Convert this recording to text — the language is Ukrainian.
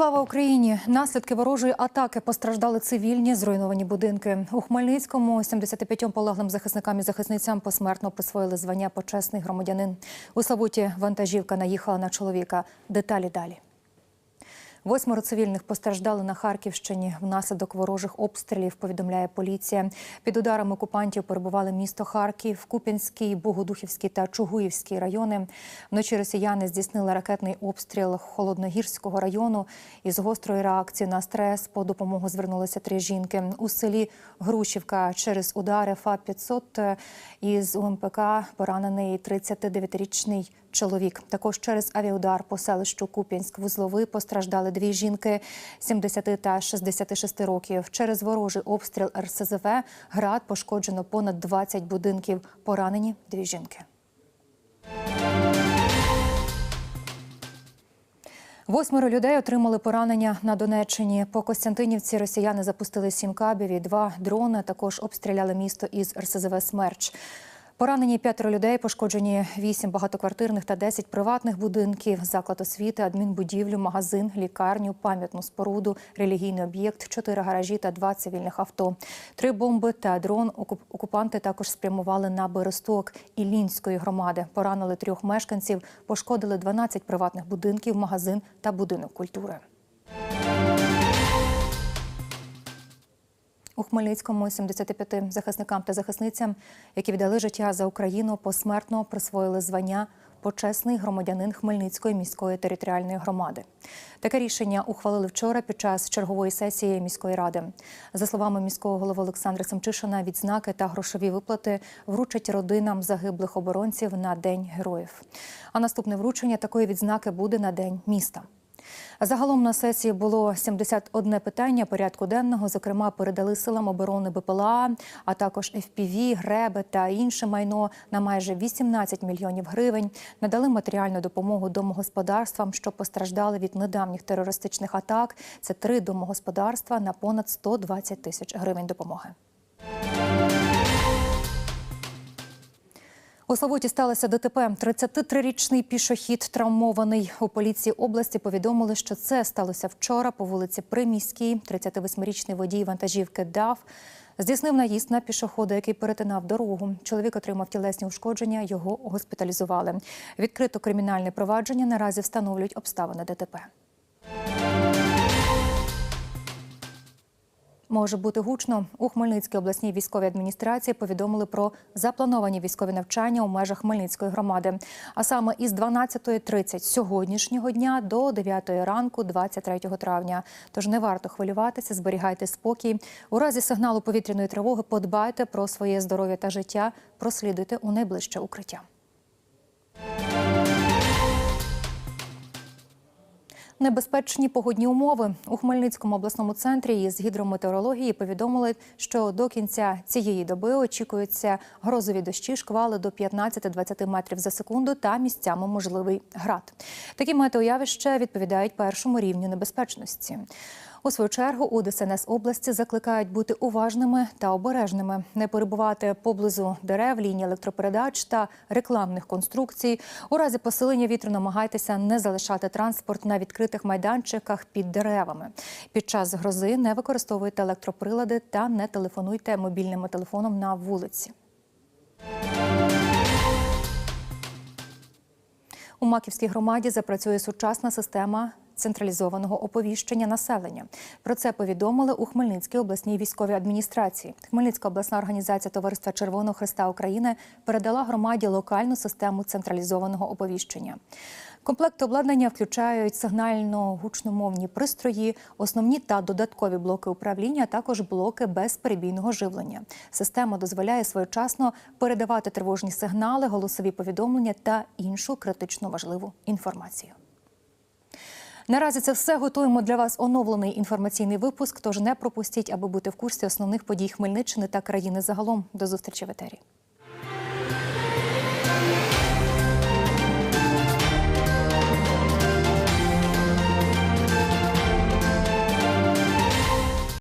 Слава Україні! Наслідки ворожої атаки постраждали цивільні зруйновані будинки. У Хмельницькому 75 полеглим захисникам і захисницям посмертно присвоїли звання почесний громадянин. У Славуті вантажівка наїхала на чоловіка. Деталі далі. Восьмеро цивільних постраждали на Харківщині внаслідок ворожих обстрілів. Повідомляє поліція. Під ударами окупантів перебували місто Харків, Куп'янський, Богодухівський та Чугуївський райони. Вночі росіяни здійснили ракетний обстріл Холодногірського району. Із гострою реакцією на стрес по допомогу звернулися три жінки у селі Грушівка через удари ФА-500 із УМПК поранений 39-річний чоловік. Також через авіаудар по селищу Куп'янськ-Вузловий постраждали дві жінки 70 та 66 років. Через ворожий обстріл РСЗВ град пошкоджено понад 20 будинків. Поранені дві жінки. Восьмеро людей отримали поранення на Донеччині. По Костянтинівці росіяни запустили сім кабів і два дрони. Також обстріляли місто із РСЗВ «Смерч». Поранені п'ятеро людей, пошкоджені вісім багатоквартирних та 10 приватних будинків, заклад освіти, адмінбудівлю, магазин, лікарню, пам'ятну споруду, релігійний об'єкт, чотири гаражі та два цивільних авто. Три бомби та дрон окупанти також спрямували на Бересток Іллінської громади. Поранили трьох мешканців, пошкодили 12 приватних будинків, магазин та будинок культури. У Хмельницькому 75 захисникам та захисницям, які віддали життя за Україну, посмертно присвоїли звання почесний громадянин Хмельницької міської територіальної громади. Таке рішення ухвалили вчора під час чергової сесії міської ради. За словами міського голови Олександра Семчишина, відзнаки та грошові виплати вручать родинам загиблих оборонців на День героїв. А наступне вручення такої відзнаки буде на День міста. Загалом на сесії було 71 питання порядку денного. Зокрема, передали силам оборони БПЛА, а також FPV, греби та інше майно на майже 18 мільйонів гривень. Надали матеріальну допомогу домогосподарствам, що постраждали від недавніх терористичних атак. Це три домогосподарства на понад 120 тисяч гривень допомоги. У Славуті сталося ДТП. 33-річний пішохід травмований. У поліції області повідомили, що це сталося вчора по вулиці Приміській. 38-річний водій вантажівки ДАВ здійснив наїзд на пішохода, який перетинав дорогу. Чоловік отримав тілесні ушкодження, його госпіталізували. Відкрито кримінальне провадження. Наразі встановлюють обставини ДТП. Може бути гучно. У Хмельницькій обласній військовій адміністрації повідомили про заплановані військові навчання у межах Хмельницької громади. А саме із 12.30 сьогоднішнього дня до 9 ранку, 23 травня. Тож не варто хвилюватися, зберігайте спокій. У разі сигналу повітряної тривоги подбайте про своє здоров'я та життя, прослідуйте у найближче укриття. Небезпечні погодні умови у Хмельницькому обласному центрі із гідрометеорології повідомили, що до кінця цієї доби очікуються грозові дощі, шквали до 15-20 метрів за секунду та місцями можливий град. Такі метеоявища відповідають першому рівню небезпечності. У свою чергу у ДСНС області закликають бути уважними та обережними, не перебувати поблизу дерев, ліній електропередач та рекламних конструкцій. У разі посилення вітру намагайтеся не залишати транспорт на відкритих майданчиках під деревами. Під час грози не використовуйте електроприлади та не телефонуйте мобільним телефоном на вулиці. У Маківській громаді запрацює сучасна система централізованого оповіщення населення. Про це повідомили у Хмельницькій обласній військовій адміністрації. Хмельницька обласна організація Товариства Червоного Христа України передала громаді локальну систему централізованого оповіщення. Комплекти обладнання включають сигнально-гучномовні пристрої, основні та додаткові блоки управління, а також блоки безперебійного живлення. Система дозволяє своєчасно передавати тривожні сигнали, голосові повідомлення та іншу критично важливу інформацію. Наразі це все готуємо для вас оновлений інформаційний випуск. Тож не пропустіть, аби бути в курсі основних подій Хмельниччини та країни загалом. До зустрічі в етері.